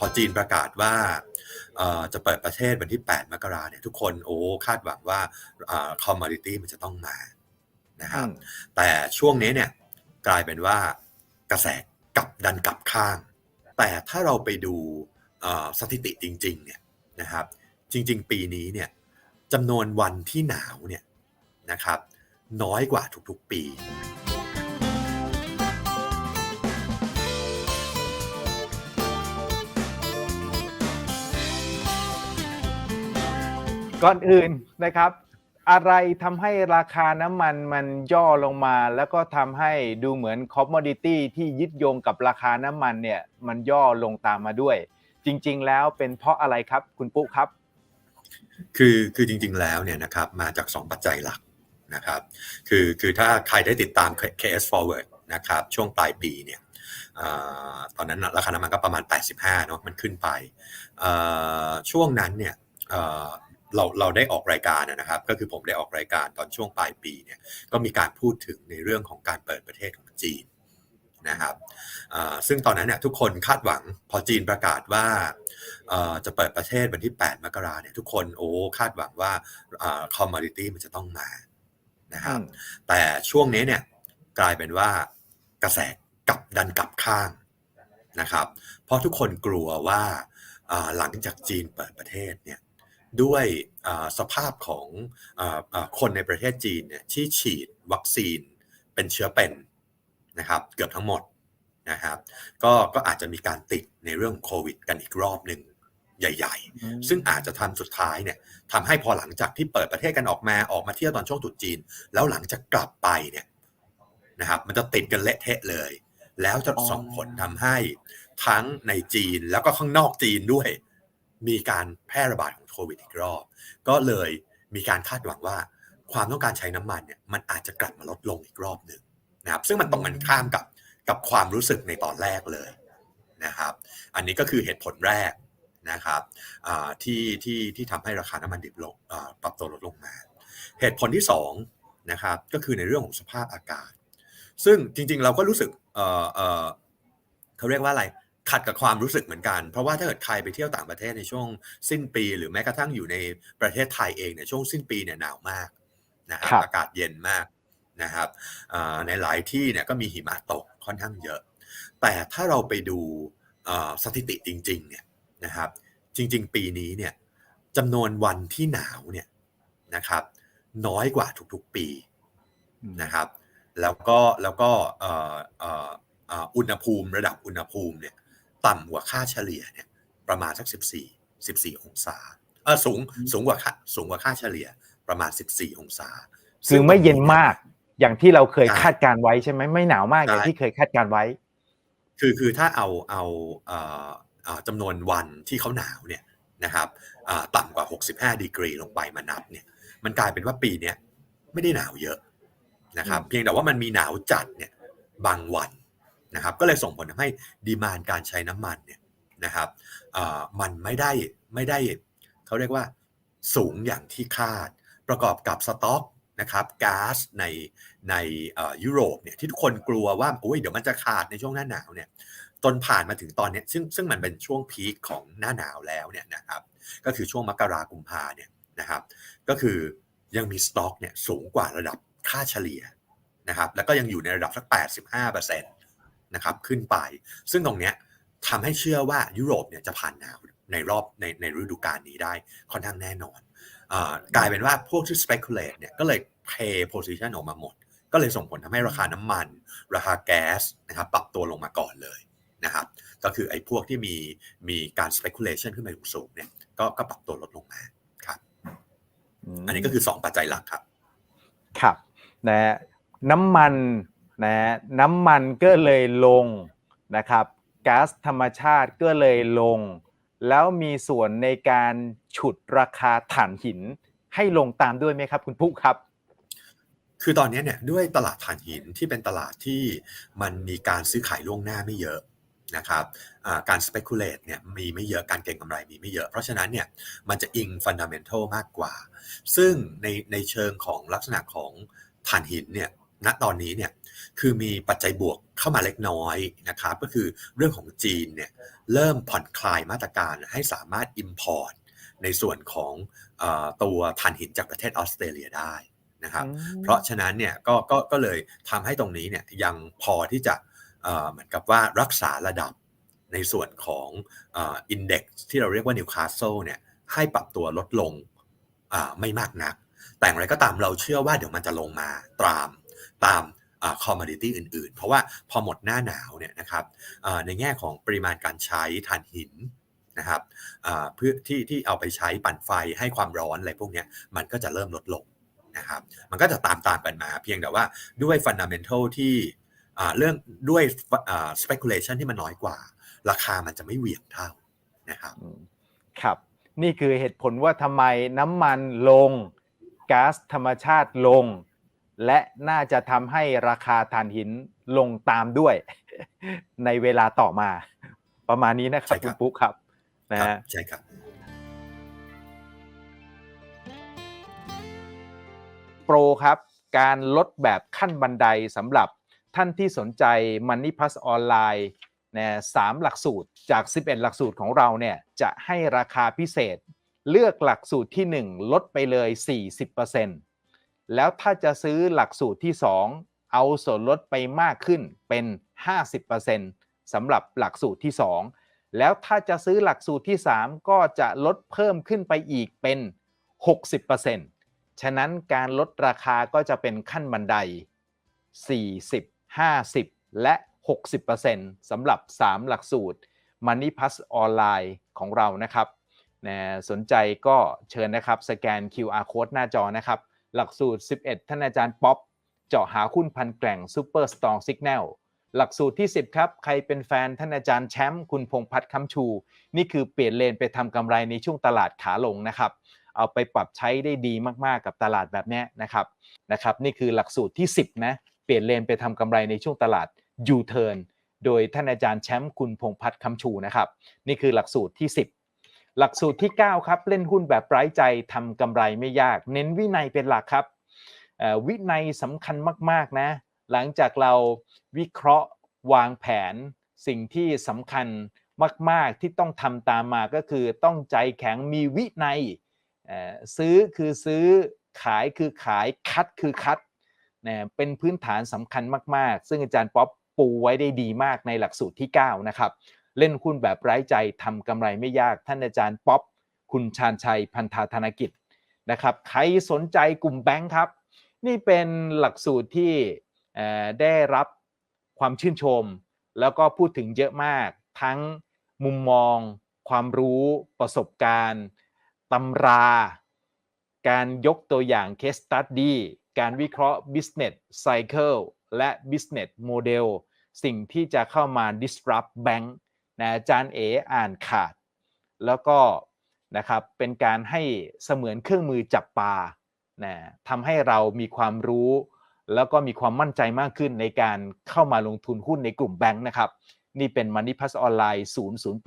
พอจีนประกาศว่าเอ่อจะเปิดประเทศวันที่ 8 มกราเนี่ยทุกคนโอ้คาดหวังว่าคอมมอดิตี้มันจะต้องมานะครับอืมแต่ช่วงนี้เนี่ยกลายเป็นว่ากระแสกลับดันกลับข้าง แต่ถ้าเราไปดูเอ่อสถิติจริงๆเนี่ยนะครับจริง ๆ ปีนี้เนี่ยจำนวนวันที่หนาวเนี่ยนะครับน้อยกว่าทุกๆปี ก่อนอื่นนะครับ อะไรทำให้ราคาน้ำมันมันย่อลงมา แล้วก็ทำให้ดูเหมือนคอมมอดิตี้ที่ยึดโยงกับราคาน้ำมันเนี่ยมันย่อลงตามมาด้วย จริง ๆ แล้วเป็นเพราะอะไรครับคุณปุ๊ครับ คือคือจริง ๆ แล้วเนี่ยนะครับมาจาก 2 ปัจจัยหลักนะครับคือคือถ้าใครได้ติดตาม KS Forward นะครับช่วงปลายปีเนี่ยอตอนนั้นราคาน้ำมันก็ประมาณ 85เนาะมันขึ้นไปช่วงนั้นเนี่ย เอ่อเราเราได้ออกรายการนะครับ ก็คือผมได้ออกรายการตอนช่วงปลายปีเนี่ยก็มีการพูดถึงในเรื่องของการเปิดประเทศของจีนนะครับอ่าซึ่งตอนนั้นเนี่ยทุกคนคาดหวังพอจีนประกาศว่าเอ่อจะเปิดประเทศวันที่ 8 มกราเนี่ยทุกคนโอ้คาดหวังว่าคอมมอดิตี้มันจะต้องมานะครับอืมแต่ช่วงนี้เนี่ยกลายเป็นว่ากระแสกลับดันกลับข้างนะครับ เพราะทุกคนกลัวว่าอ่าหลังจากจีนเปิดประเทศเนี่ย ด้วยอ่าสภาพของอาอ่าคนในประเทศจีนเนี่ยที่ฉีดวัคซีนเป็นเชื้อเป็นนะครับเกือบทั้งหมดนะครับก็ก็อาจจะมีการติดในเรื่องของโควิดกันอีกรอบหนึ่งใหญ่อืมๆซึ่งอาจจะทำสุดท้ายเนี่ยทำให้พอหลังจากที่เปิดประเทศกันออกมาออกมาเที่ยวตอนช่วงตรุษจีน แล้วหลังจากกลับไปเนี่ยนะครับมันจะติดกันเละเทะเลย แล้วจะอ๋อส่งผลทำให้ทั้งในจีนแล้วก็ข้างนอกจีนด้วย มีการแพร่ระบาดของ โควิดอีกรอบ ก็เลยมีการคาดหวังว่า ความต้องการใช้น้ำมันเนี่ยมันอาจจะกลับมาลดลงอีกรอบหนึ่งนะครับซึ่งมันตรงกันข้ามกับกับความรู้สึกในตอนแรกเลยนะครับอันนี้ก็คือเหตุผลแรกนะครับที่ที่ที่ทำให้ราคาน้ำมันดิบลงปรับตัวลดลงมา เหตุผลที่สองนะครับก็คือในเรื่องของสภาพอากาศ ซึ่งจริงๆเราก็รู้สึกเขาเรียกว่าอะไร ขัดกับความรู้สึกเหมือนกัน เพราะว่าถ้าเกิดใครไปเที่ยวต่างประเทศในช่วงสิ้นปี หรือแม้กระทั่งอยู่ในประเทศไทยเองเนี่ยช่วงสิ้นปีเนี่ยหนาวมากนะครับครับอากาศเย็นมากนะครับอ่าในหลายที่เนี่ยก็มีหิมะตกค่อนข้างเยอะ แต่ถ้าเราไปดูเอ่อสถิติจริงๆเนี่ยนะครับ จริง ๆ ปีนี้เนี่ยจำนวนวันที่หนาวเนี่ยนะครับน้อยกว่าทุกๆปีอืมนะครับ แล้วก็แล้วก็เอ่อเอ่อเอ่ออุณหภูมิระดับอุณหภูมิเนี่ย ต่ำกว่าค่าเฉลี่ยเนี่ยประมาณสัก 14 14 องศาเออสูงสูงกว่าค่าสูงกว่าค่าเฉลี่ยประมาณ 14 องศา คือไม่เย็นมากอย่างที่เราเคยใช่คาดการไว้ใช่ไหมไม่หนาวมากใช่อย่างที่เคยคาดการไว้ คือคือถ้าเอาเอาเอ่อเอ่อจำนวนวันที่เขาหนาวเนี่ยนะครับอ่าต่ำกว่า 65 ดีกรีลงไปมานับเนี่ยมันกลายเป็นว่าปีเนี้ยไม่ได้หนาวเยอะนะครับอืมเพียงแต่ว่ามันมีหนาวจัดเนี่ยบางวัน นะครับก็เลยส่งผลทำให้ดีมานการใช้น้ำมันเนี่ยนะครับมันไม่ได้ไม่ได้เขาเรียกว่าสูงอย่างที่คาด ประกอบกับสต็อกนะครับก๊าซในในยุโรปเนี่ยที่ทุกคนกลัวว่าโอ้ยเดี๋ยวมันจะขาดในช่วงหน้าหนาวเนี่ยจนผ่านมาถึงตอนนี้ซึ่งซึ่งมันเป็นช่วงพีคของหน้าหนาวแล้วเนี่ยนะครับก็คือช่วงมกรากุมภาเนี่ยนะครับก็คือยังมีสต็อกเนี่ยสูงกว่าระดับค่าเฉลี่ยนะครับแล้วก็ยังอยู่ในระดับสัก 85%นะครับขึ้นไป ซึ่งตรงเนี้ยทำให้เชื่อว่ายุโรปเนี่ยจะผ่านหนาวในรอบในในฤดูกาลนี้ได้ค่อนข้างแน่นอนอ่ากลายเป็นว่าพวกที่ speculate เนี่ยก็เลย pay position ออกมาหมด ก็เลยส่งผลทำให้ราคาน้ำมัน ราคาแก๊สนะครับปรับตัวลงมาก่อนเลยนะครับก็คือไอ้พวกที่มีมีการ speculation ขึ้นมาสูงๆเนี่ยก็ก็ปรับตัวลดลงมาครับมอันนี้ก็คือ 2 ปัจจัยหลักครับ ครับนะน้ำมัน นะน้ำมันก็เลยลงนะครับก๊าซธรรมชาติก็เลยลง แล้วมีส่วนในการฉุดราคาถ่านหินให้ลงตามด้วยไหมครับ คุณปุ๊ครับ คือตอนนี้เนี่ยด้วยตลาดถ่านหินที่เป็นตลาดที่มันมีการซื้อขายล่วงหน้าไม่เยอะนะครับการ speculate เนี่ยมีไม่เยอะการเก็งกำไรมีไม่เยอะ เพราะฉะนั้นเนี่ยมันจะอิง fundamental มากกว่า ซึ่งในในเชิงของลักษณะของถ่านหินเนี่ย ณตอนนี้เนี่ยคือมีปัจจัยบวกเข้ามาเล็กน้อยนะครับก็คือเรื่องของจีนเนี่ยเริ่มผ่อนคลายมาตรการให้สามารถ Import ในส่วนของเออตัวถ่านหินจากประเทศออสเตรเลียได้นะครับอืมเพราะฉะนั้นเนี่ยก็ก็ก็เลยทำให้ตรงนี้เนี่ยยังพอที่จะเอ่อเหมือนกับว่ารักษาระดับในส่วนของอินเด็กซ์ที่เราเรียกว่านิวคาสเซิลเนี่ยให้ปรับตัวลดลงอ่าไม่มากนัก แต่อย่างไรก็ตามเราเชื่อว่าเดี๋ยวมันจะลงมาตาม ตามคอมมดิตี้อื่นๆ เพราะว่าพอหมดหน้าหนาวเนี่ยนะครับในแง่ของปริมาณการใช้ถ่านหินนะครับเพื่อที่ที่เอาไปใช้ปั่นไฟให้ความร้อนอะไรพวกเนี้ยมันก็จะเริ่มลดลงนะครับมันก็จะตามตามกันมา เพียงแต่ว่าด้วยฟันดัมเ n นทัลที่เรื่องด้วยอ่า speculation ที่มันน้อยกว่า ราคามันจะไม่เหวี่ยงเท่านะครับครับ นี่คือเหตุผลว่าทำไมน้ำมันลงก๊าซธรรมชาติลง และน่าจะทำให้ราคาถ่านหินลงตามด้วย ในเวลาต่อมา ประมาณนี้นะครับใช่คคุรัณบปุ๊กครับนะครับฮะใช่ครับโปรครับ การลดแบบขั้นบันไดสำหรับท่านที่สนใจ Money Plus ออนไลน์นะสามหลักสูตรจาก 11 หลักสูตรของเราเนี่ยจะให้ราคาพิเศษ เลือกหลักสูตรที่ 1 ลดไปเลย 40% แล้วถ้าจะซื้อหลักสูตรที่ 2 เอาส่วนลดไปมากขึ้นเป็น 50%สำหรับหลักสูตรที่ 2 แล้วถ้าจะซื้อหลักสูตรที่ 3 ก็จะลดเพิ่มขึ้นไปอีกเป็น 60%ฉะนั้นการลดราคาก็จะเป็นขั้นบันได 40 50 และ 60%สำหรับ 3 หลักสูตร Money Plus ออนไลน์ของเรานะครับนะสนใจก็เชิญนะครับ สแกน QR Code หน้าจอนะครับ หลักสูตร 11 ท่านอาจารย์ป๊อปเจาะหาหุ้นพันแกร่ง Super Strong Signal หลักสูตรที่ 10 ครับ ใครเป็นแฟนท่านอาจารย์แชมป์คุณพงพัฒน์คำชู นี่คือเปลี่ยนเลนไปทำกำไรในช่วงตลาดขาลงนะครับเอาไปปรับใช้ได้ดีมากๆกับตลาดแบบนี้นะครับนะครับ นี่คือหลักสูตรที่ 10 นะ เปลี่ยนเลนไปทำกำไรในช่วงตลาด U-turn โดยท่านอาจารย์แชมป์คุณพงพัฒน์คำชูนะครับ นี่คือหลักสูตรที่ 10 หลักสูตรที่ 9 ครับ เล่นหุ้นแบบไร้ใจทำกำไรไม่ยาก เน้นวินัยเป็นหลักครับวินัยสำคัญมากๆนะ หลังจากเราวิเคราะห์วางแผน สิ่งที่สำคัญมาก ๆที่ต้องทำตามมาก็คือต้องใจแข็งมีวินัยซื้อคือซื้อขายคือขายคัดคือคัดนะเป็นพื้นฐานสำคัญมาก ๆ ซึ่งอาจารย์ป๊อปปูไว้ได้ดีมากในหลักสูตรที่ 9 นะครับ เล่นหุ้นแบบไร้ใจทำกำไรไม่ยากท่านอาจารย์ป๊อปคุณชาญชัยพันธาธนกิจนะครับใครสนใจกลุ่มแบงค์ครับ นี่เป็นหลักสูตรที่ได้รับความชื่นชม แล้วก็พูดถึงเยอะมากทั้งมุมมอง ความรู้ประสบการณ์ตำรา การยกตัวอย่าง case study การวิเคราะห์ business cycle และ business model สิ่งที่จะเข้ามา disrupt bank นะอาจารย์เออ่านขาด แล้วก็นะครับเป็นการให้เสมือนเครื่องมือจับปลานะทำให้เรามีความรู้ แล้วก็มีความมั่นใจมากขึ้นในการเข้ามาลงทุนหุ้นในกลุ่มแบงค์นะครับ นี่เป็น Money Plus ออนไลน์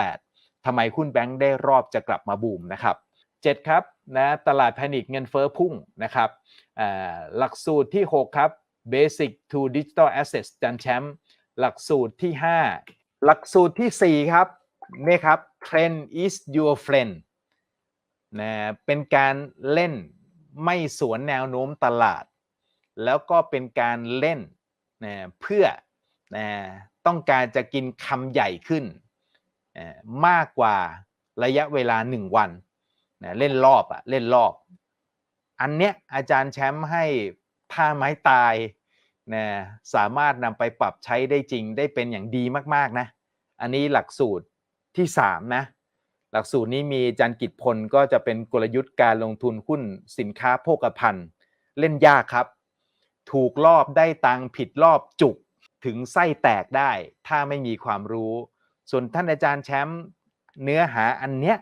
008ทำไมหุ้นแบงค์ได้รอบจะกลับมาบูมนะครับ7ครับนะตลาดแพนิคเงินเฟ้อพุ่งนะครับหลักสูตรที่ 6 ครับ Basic to Digital Assets จันแชมป์หลักสูตรที่ 5 หลักสูตรที่ 4 ครับนี่ครับ Trend is your friend นะเป็นการเล่นไม่สวนแนวโน้มตลาด แล้วก็เป็นการเล่นนะเพื่อนะต้องการจะกินคำใหญ่ขึ้นเอ่อมากกว่าระยะเวลา 1 วันนะเล่นรอบอะเล่นรอบ อันเนี้ยอาจารย์แชมป์ให้ท่าไม้ตาย นะสามารถนำไปปรับใช้ได้จริงได้เป็นอย่างดีมากๆนะ อันนี้หลักสูตรที่ 3 นะ หลักสูตรนี้มีจารย์กิจพลก็จะเป็นกลยุทธ์การลงทุนหุ้นสินค้าโภคภัณฑ์ เล่นยากครับ ถูกรอบได้ตังผิดรอบจุกถึงไส้แตกได้ ถ้าไม่มีความรู้ ส่วนท่านอาจารย์แชมป์เนื้อหาอันเนี้ย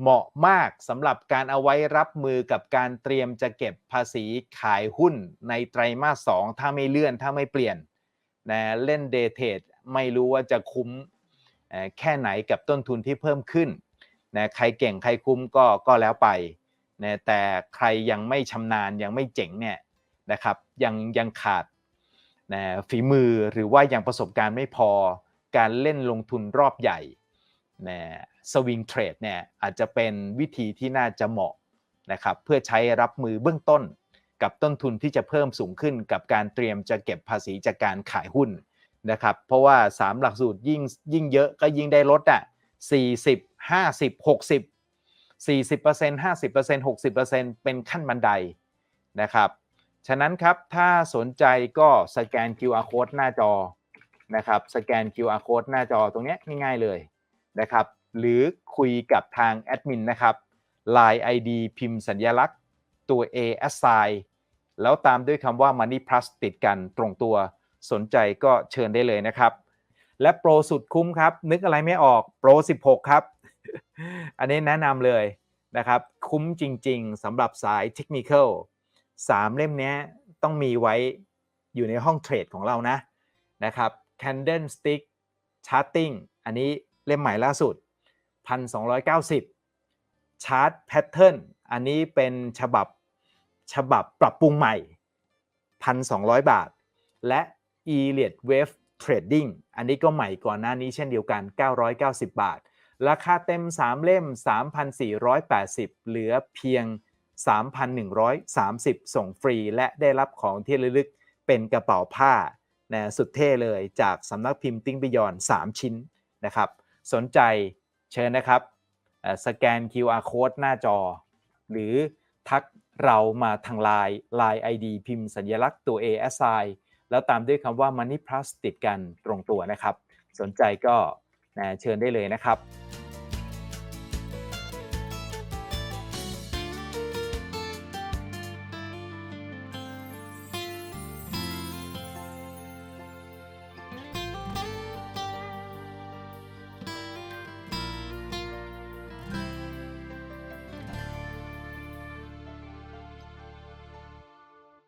เหมาะมากสำหรับการเอาไว้รับมือกับการเตรียมจะเก็บภาษีขายหุ้นในไตรมาสสองถ้าไม่เลื่อนถ้าไม่เปลี่ยนนะเล่นเดเทดไม่รู้ว่าจะคุ้มแค่ไหนกับต้นทุนที่เพิ่มขึ้นนะใครเก่งใครคุ้มก็ก็แล้วไปนะแต่ใครยังไม่ชำนาญยังไม่เจ๋งเนี่ยนะครับยังยังขาดนะฝีมือหรือว่ายังประสบการณ์ไม่พอการเล่นลงทุนรอบใหญ่ นะสวิงเทรดเนี่ยอาจจะเป็นวิธีที่น่าจะเหมาะนะครับเพื่อใช้รับมือเบื้องต้น กับต้นทุนที่จะเพิ่มสูงขึ้นกับการเตรียมจะเก็บภาษีจากการขายหุ้นนะครับเพราะว่า 3 หลักสูตรยิ่งยิ่งเยอะก็ยิ่งได้ลดอะ40 50 60 40% 50% 60%เป็นขั้นบันไดนะครับฉะนั้นครับถ้าสนใจก็สแกน QR code หน้าจอนะครับสแกน QR code หน้าจอตรงนี้ง่ายๆเลย นะครับ หรือคุยกับทางแอดมินนะครับ Line ID พิมพ์สัญลักษณ์ตัว A assign แล้วตามด้วยคำว่า Money Plus ติดกันตรงตัวสนใจก็เชิญได้เลยนะครับ และโปรสุดคุ้มครับ นึกอะไรไม่ออกโปร 16 ครับ อันนี้แนะนำเลยนะครับ คุ้มจริง ๆสำหรับสายเทคนิคสามเล่มนี้ต้องมีไว้อยู่ในห้องเทรดของเรานะนะครับ Candlestick Charting อันนี้ เล่มใหม่ล่าสุด 1,290 Chart Pattern อันนี้เป็นฉบับฉบับปรับปรุงใหม่ 1,200 บาท และ Elliott Wave Trading อันนี้ก็ใหม่ก่อนหน้านี้เช่นเดียวกัน 990 บาท ราคาเต็ม 3 เล่ม 3,480 เหลือเพียง 3,130 ส่งฟรี และได้รับของที่ระลึกเป็นกระเป๋าผ้านะสุดเท่เลยจากสำนักพิมพ์ติ้งบิยอน 3 ชิ้นนะครับ สนใจเชิญนะครับสแกน QR code หน้าจอ หรือทักเรามาทางไลน์ Line ID พิมพ์สัญลักษณ์ตัว ASI แล้วตามด้วยคำว่า Money Plus ติดกันตรงตัวนะครับ สนใจก็นะเชิญได้เลยนะครับ